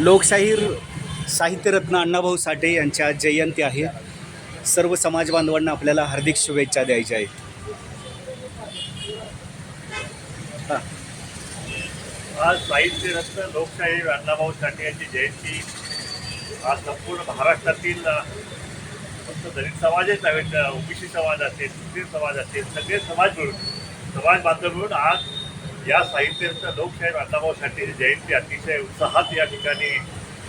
लोकशाहीर साहित्यरत्न अण्णाभाऊ साठे यांच्या जयंती आहे. सर्व समाज बांधवांना आपल्याला हार्दिक शुभेच्छा द्यायच्या आहेत. आज साहित्यरत्न लोकशाहीर लोकशाही अण्णाभाऊ साठे यांची जयंती आज संपूर्ण महाराष्ट्रातील फक्त दलित समाजच नव्हे ओबीसी समाज असेल मुस्लिम समाज असेल सगळे समाज मिळून समाज बांधव मिळून आज या साहित्याचं लोकशाहीर लोकशाही अण्णाभाऊ साठेची जयंती अतिशय उत्साहात या ठिकाणी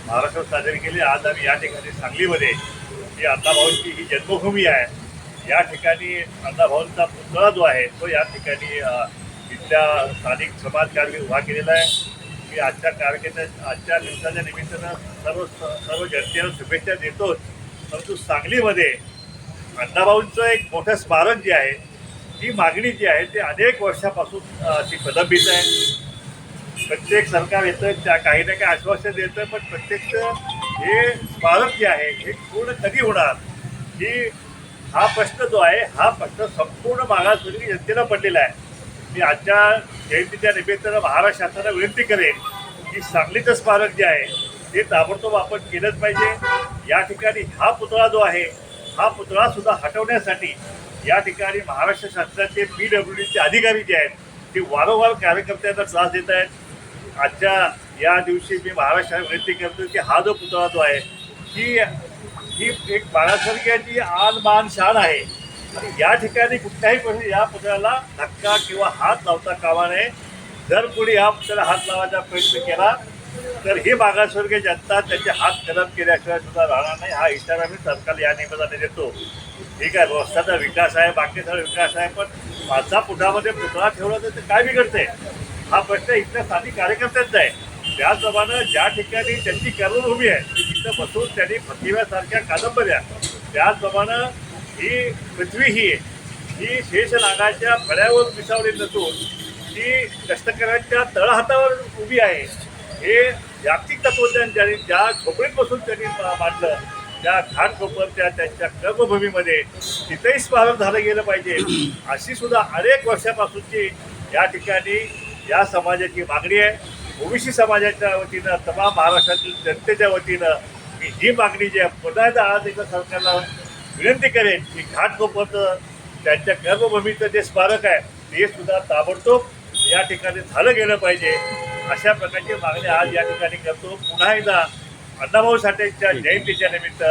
महाराष्ट्रात साजरी केली. आज आम्ही या ठिकाणी सांगलीमध्ये जी अण्णाभाऊंची ही जन्मभूमी आहे या ठिकाणी अण्णाभाऊंचा पुतळा जो आहे तो या ठिकाणी इथल्या स्थानिक समाजकारणी उभा केलेला आहे. मी आजच्या कार्यक्रमाच्या आजच्या दिवसाच्या निमित्तानं सर्व सर्व जनतेला शुभेच्छा देतोच. परंतु सांगलीमध्ये अण्णाभाऊंचं एक मोठं स्मारक जे आहे ही मागणी जी आहे ती अनेक वर्षापासून ती प्रलंबित आहे. प्रत्येक सरकार येतं त्या काही ना काही आश्वासन देतं पण प्रत्येक हे स्मारक जे आहे हे पूर्ण कधी होणार? की हा प्रश्न जो आहे हा प्रश्न संपूर्ण मागासवर्गीय जनतेला पडलेला आहे. मी आजच्या जयंतीच्या निमित्तानं महाराष्ट्र शासनाला विनंती करेन की सांगलीचं स्मारक जे आहे ते ताबडतोब आपण केलंच पाहिजे. या ठिकाणी हा पुतळा जो आहे हा पुतळा सुद्धा हटवण्यासाठी या ठिकाणी महाराष्ट्र शासनाचे पी डब्ल्यू डीचे अधिकारी जे आहेत ते वारंवार कार्यकर्त्यांना त्रास देत आहेत. आजच्या या दिवशी मी महाराष्ट्राला विनंती करतो की हा जो पुतळा जो आहे ही ही एक बाळासारख्याची आन मान शान आहे. आणि या ठिकाणी कुठल्याही प्रश्न या पुतळ्याला धक्का किंवा हात लावता कामा नये. जर कोणी या पुतळ्याला हात लावायचा प्रयत्न केला तर ही मागासवर्गीय जनता त्यांचे हात कलम केल्याशिवाय सुद्धा राहणार नाही. हा इशारा मी सरकारला या निमित्ताने देतो. ठीक आहे रस्त्याचा विकास आहे बाकी सगळा विकास आहे पण माझा पुटामध्ये पुतळा ठेवला तर ते काय बिघडते? हा प्रश्न इथल्या स्थानिक कार्यकर्त्यांचा आहे. त्याचप्रमाणे ज्या ठिकाणी त्यांची कर्मभूमी आहे तिथं बसून त्यांनी प्रतिभासारख्या कादंबऱ्या त्याचप्रमाणे ही पृथ्वी ही ही शेषनागाच्या फळ्यावर पिसावली नसून ती कष्टकऱ्यांच्या तळहातावर उभी आहे. हे जागतिक तत्वज्ञान ज्यांनी ज्या झोपडीत बसून त्यांनी मांडलं त्या घाट कोपरच्या त्यांच्या कर्मभूमीमध्ये तिथेही स्मारक झालं गेलं पाहिजे. अशी सुद्धा अनेक वर्षापासूनची या ठिकाणी या समाजाची मागणी आहे. ओबीसी समाजाच्या वतीनं तमाम महाराष्ट्रातील जनतेच्या वतीनं मी ही मागणी जी आहे पुन्हा एकदा आज एकदा सरकारला विनंती करेन की घाटकोपरचं त्यांच्या कर्मभूमीचं जे स्मारक आहे ते सुद्धा ताबडतोब या ठिकाणी झालं गेलं पाहिजे. अशा प्रकारची मागणी आज या ठिकाणी करतो. पुन्हा एकदा अण्णाभाऊ साठेच्या जयंतीच्या निमित्त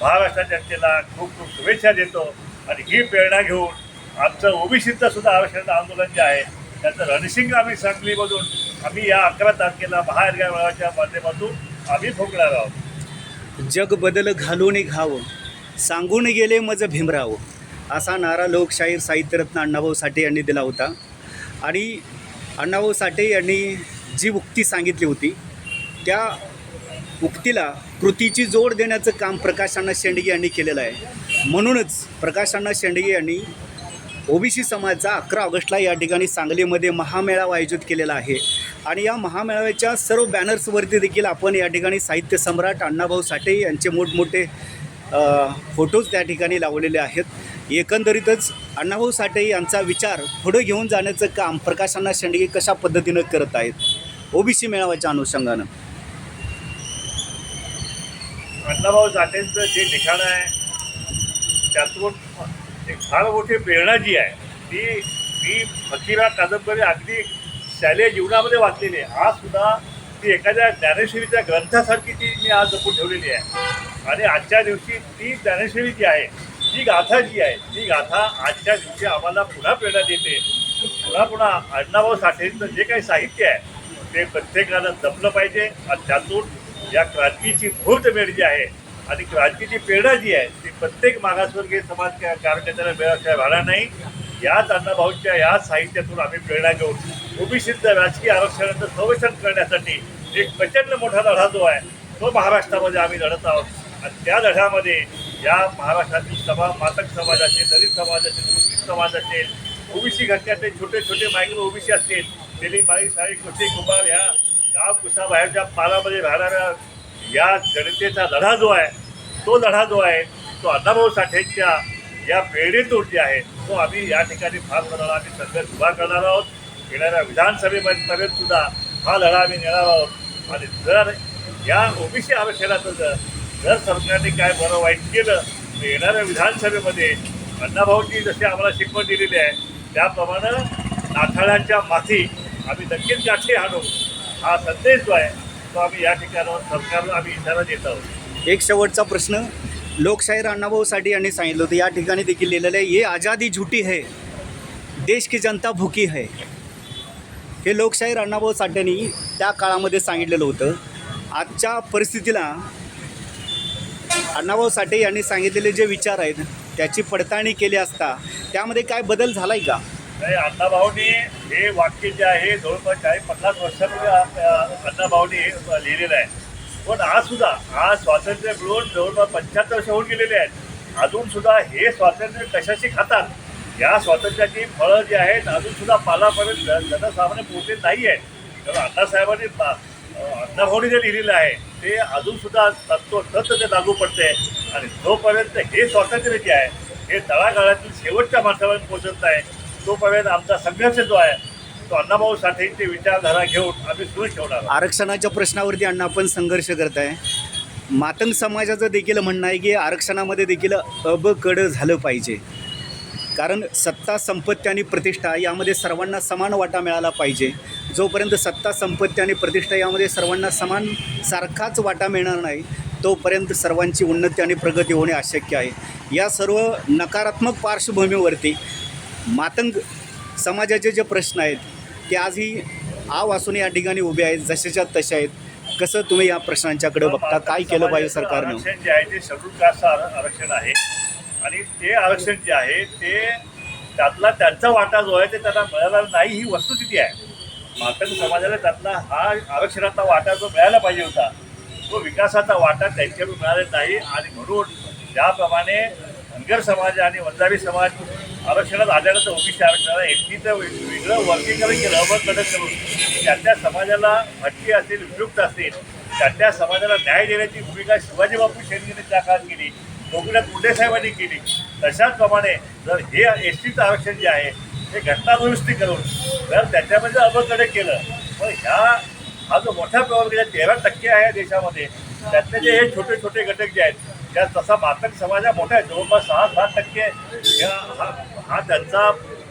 महाराष्ट्र जनतेला खूप खूप शुभेच्छा देतो. आणि ही प्रेरणा घेऊन आमचं ओबीसीचं सुद्धा आरक्षणाचं आंदोलन जे आहे त्याचं रणसिंग आम्ही सांगलीमधून आम्ही या अकरा तारखेला महाएडगा मेळाव्याच्या माध्यमातून आम्ही भोगणार आहोत. जग बदल घालून घावं सांगून गेले मज भीमराव असा नारा लोकशाहीर साहित्यरत्न अण्णाभाऊ साठे यांनी दिला होता. आणि अण्णाभाऊ साठे यांनी जी उक्ती सांगितली होती त्या उक्तीला कृतीची जोड देण्याचं काम प्रकाशांना शेंडगे यांनी केलेलं आहे. म्हणूनच प्रकाशांना शेंडगे यांनी ओबीसी समाजाचा अकरा ऑगस्टला या ठिकाणी सांगलीमध्ये महामेळावा आयोजित केलेला आहे. आणि या महामेळाव्याच्या सर्व बॅनर्सवरती देखील आपण या ठिकाणी साहित्य सम्राट अण्णाभाऊ साठे यांचे मोठमोठे फोटोज त्या ठिकाणी लावलेले आहेत. एकंदरीतच अण्णाभाऊ साठे यांचा विचार पुढे घेऊन जाण्याचं काम प्रकाशांना शेंडगे कशा पद्धतीनं करत आहेत? ओबीसी मेळाव्याच्या अनुषंगानं. अण्णाभाऊ साठेंचं जे लिखाण आहे त्यातून एक फार मोठी प्रेरणा जी आहे ती मी फकीरा कादंबरी अगदी शालेय जीवनामध्ये वाचलेली आहे. आज सुद्धा ती एखाद्या ज्ञानेश्वरीच्या ग्रंथासारखी ती मी आज जपून ठेवलेली आहे. आणि आजच्या दिवशी ती ज्ञानेश्वरी जी आहे ती गाथा जी आहे ती गाथा आजच्या दिवशी आम्हाला पुन्हा प्रेरणा देते. पुन्हा पुन्हा अण्णाभाऊ साठेंचं जे काही साहित्य आहे ते प्रत्येकाला जपलं पाहिजे आणि त्यातून या क्रांतीची मुहूर्तमेढ जी आहे आणि क्रांतीची प्रेरणा जी आहे ती प्रत्येक मागासवर्गीय समाज कार्यकर्त्याला मिळाल्याशिवाय राहणार नाही. याच अण्णाभाऊच्या या साहित्यातून आम्ही प्रेरणा घेऊन ओबीसीचं राजकीय आरक्षणाचं संरक्षण करण्यासाठी एक प्रचंड मोठा लढा जो आहे तो महाराष्ट्रामध्ये आम्ही लढत आहोत. आणि त्या लढ्यामध्ये या महाराष्ट्रातील सभा मातक समाज असेल दलित समाज असेल मुस्लिम समाज असेल ओबीसी घटकातले छोटे छोटे मायक्रो ओबीसी असतील दिलीप माळी साई कुस्ती कुमार ह्या गाव कुसाबाहेरच्या पालामध्ये राहणाऱ्या या जनतेचा लढा जो आहे तो लढा जो आहे तो अण्णाभाऊ साठेंच्या या प्रेरणेतून जे आहे. तो आम्ही या ठिकाणी फार करणार आम्ही संघर्ष उभा करणार आहोत. येणाऱ्या विधानसभेपर्यंत सुद्धा हा लढा आम्ही नेणार आहोत. आणि जर या ओबीसी आरक्षणाचं जर जर सरकारने काय बरं वाईट केलं तर येणाऱ्या विधानसभेमध्ये अण्णाभाऊची जशी आम्हाला शिकवण दिलेली आहे त्याप्रमाणे नाथाळ्यांच्या माथी आम्ही नक्कीच गाठी आणू हा संदेश जो आहे तो आम्ही या ठिकाणावर सरकारला आम्ही इशारा देत आहोत. एक शेवटचा प्रश्न. लोकशाहीर अण्णाभाऊ साठे यांनी सांगितलं होतं. या ठिकाणी देखील लिहिलेलं आहे ये आज़ादी झुटी है देश की जनता भुकी है. हे लोकशाहीर अण्णाभाऊ साठेंनी त्या काळामध्ये सांगितलेलं होतं. आजच्या परिस्थितीला अण्णाभाऊ साठे यांनी सांगितलेले जे विचार आहेत त्याची पडताळणी केली असता त्यामध्ये काय बदल झाला आहे का? नाही अण्णाभाऊनी हे वाक्य जे आहे जवळपास चाळीस पन्नास वर्षांमध्ये आ- अण्णाभाऊनी हे लिहिलेलं आहे. पण आज सुद्धा आज स्वातंत्र्य मिळून जवळपास पंच्याहत्तर वर्ष होऊन गेलेले आहेत. अजून सुद्धा हे स्वातंत्र्य कशाशी खातात? या स्वातंत्र्याची फळं जी आहेत अजून सुद्धा पालापर्यंत जनसामान्य पोहोचले नाही आहेत. तर अण्णासाहेबांनी पा- अं, अण्णाभाऊनी जे लिहिलेलं आहे ते अजून सुद्धा तत्व ते लागू पडते. आणि जोपर्यंत हे स्वातंत्र्य जे आहे हे तळागाळातील शेवटच्या माणसापर्यंत पोहोचत आहे तोपर्यंत आमचा संघर्ष जो आहे तो अण्णाभाऊ साठेंची विचारधारा घेऊन आम्ही सुरू ठेवणार आरक्षणाच्या प्रश्नावरती अण्णा आपण संघर्ष करत आहे. मातंग समाजाचं देखील म्हणणं आहे की आरक्षणामध्ये देखील अबकड झालं पाहिजे. कारण सत्ता संपत्ती आणि प्रतिष्ठा यामध्ये सर्वांना समान वाटा मिळाला पाहिजे. जोपर्यंत सत्ता संपत्ती आणि प्रतिष्ठा यामध्ये सर्वांना समान सारखाच वाटा मिळणार नाही तोपर्यंत सर्वांची उन्नती आणि प्रगती होणे अशक्य आहे. या सर्व नकारात्मक पार्श्वभूमीवरती मातंग समाजाचे जे प्रश्न आहेत ते आजही आव असून या ठिकाणी उभे आहेत जशाच्या तशा आहेत. कसं तुम्ही या प्रश्नांच्याकडे बघता? काय केलं पाहिजे सरकारनं? आरक्षण जे आहे ते शेड्यूल कास्ट आर- आरक्षण आहे. आणि ते आरक्षण जे आहे ते त्यातला त्यांचा वाटा जो आहे ते त्यांना मिळाला नाही ही वस्तुस्थिती आहे. मातंग समाजाला त्यातला हा आरक्षणाचा वाटा जो मिळायला पाहिजे होता तो विकासाचा वाटा त्यांच्याकडून मिळाला नाही. आणि म्हणून ज्याप्रमाणे धनगर समाज आणि वंजारी समाज आरक्षणात आल्यानंतर ओबीसी आरक्षणाला एसटीचं वेगळं वर्गीकरण केलं अबक कडक करून त्या त्या समाजाला भटकी असेल उपयुक्त असेल त्या त्या समाजाला न्याय देण्याची भूमिका शिवाजी बापू शेणगेने त्या काळात केली गोपीनाथ मुंडे साहेबांनी केली. तशाच प्रमाणे जर हे एस टीचं आरक्षण जे आहे हे घटना दुरुस्ती करून जर त्याच्यामध्ये अबकडे केलं मग ह्या हा जो मोठ्या प्रमाणात तेरा टक्के आहे देशामध्ये. त्यातले जे हे छोटे छोटे घटक जे आहेत त्या तसा मातक समाज हा मोठा आहे जवळपास सहा सात टक्के या हा त्यांचा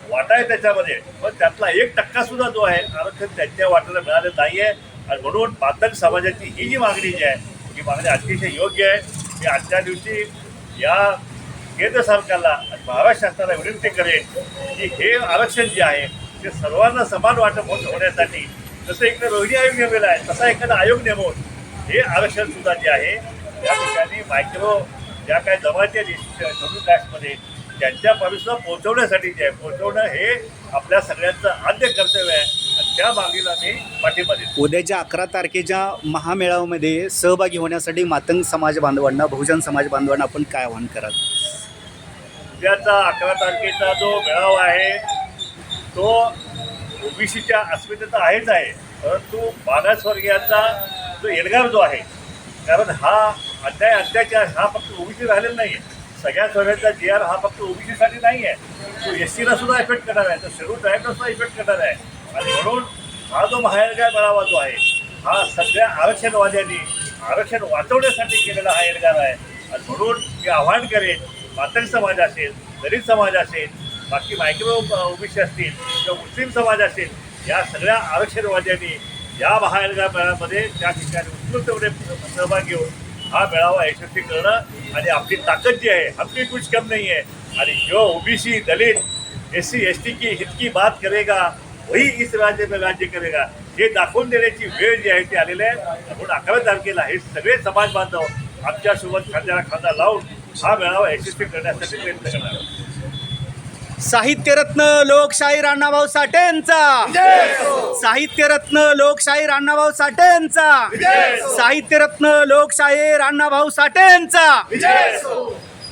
वाटा आहे त्याच्यामध्ये. पण त्यातला एक टक्का सुद्धा जो आहे आरक्षण त्यांच्या वाट्याला मिळालं नाही आहे आणि म्हणून पातक समाजाची ही जी मागणी जी आहे ही मागणी अतिशय योग्य आहे. की आजच्या दिवशी या केंद्र सरकारला आणि महाराष्ट्र शासनाला विनंती करेन की हे आरक्षण जे आहे ते सर्वांना समान वाटप होत होण्यासाठी जसं इकडे रोहिणी आयोग नेमलेला आहे तसा एखादा आयोग नेमून हे आरक्षण सुद्धा जे आहे त्या ठिकाणी मायक्रो ज्या काही जमाती शेड्यूल कास्टमध्ये त्यांच्या परिसर पोहोचवण्यासाठी जे आहे पोहोचवणं हे आपल्या सगळ्यांचं आद्य कर्तव्य आहे. त्या मागीला मी पाठिंबा देतो उद्याच्या अकरा तारखेच्या महामेळाव्यामध्ये सहभागी होण्यासाठी मातंग समाज बांधवांना बहुजन समाज बांधवांना आपण काय आवाहन कराल? उद्याचा अकरा तारखेचा जो मेळावा आहे तो ओबीसीच्या अस्मितेचा आहेच आहे. परंतु मागासवर्गीयांचा जो एल्गार जो आहे कारण हा अन्याय अत्याचार हा फक्त ओबीसी राहिलेला नाही आहे सगळ्या सर्वांचा जी आर हा फक्त ओबीसीसाठी नाही आहे. तो एस सीला सुद्धा इफेक्ट करणार आहे. तो शेड्यूल ट्राईबला सुद्धा इफेक्ट करणार आहे. आणि म्हणून हा जो महाएल्गार मेळावा जो आहे हा सगळ्या आरक्षणवाद्यांनी आरक्षण वाचवण्यासाठी केलेला हा एरगार आहे. आणि म्हणून मी आव्हान करेन मातरी समाज असेल दलित समाज असेल बाकी मायक्रो ओबीसी असतील किंवा मुस्लिम समाज असेल या सगळ्या आरक्षणवाद्यांनी या महाएल्गार मेळाव्यामध्ये त्या ठिकाणी उत्कृष्टपणे सहभाग घेऊन हा मेळावा यशस्वी करणं आणि आपली ताकद जी आहे हमकी कुछ कम नहीं है आणि जो OBC Dalit S C S T की हित की बात करेगा वही इस राज्य में राज्य करेगा. हे दाखवून देण्याची वेळ जी आहे ती आलेली आहे. म्हणून अकरा तारखेला हे सगळे समाज बांधव आमच्यासोबत खांद्याला खांदा लावून हा मेळावा यशस्वी करण्यासाठी प्रयत्न करणार साहित्यरत्न लोकशाहीर अण्णाभाऊ साठेंचा. साहित्यरत्न लोकशाहीर अण्णाभाऊ साठेंचा. साहित्यरत्न लोकशाहीर अण्णाभाऊ साठेंचा.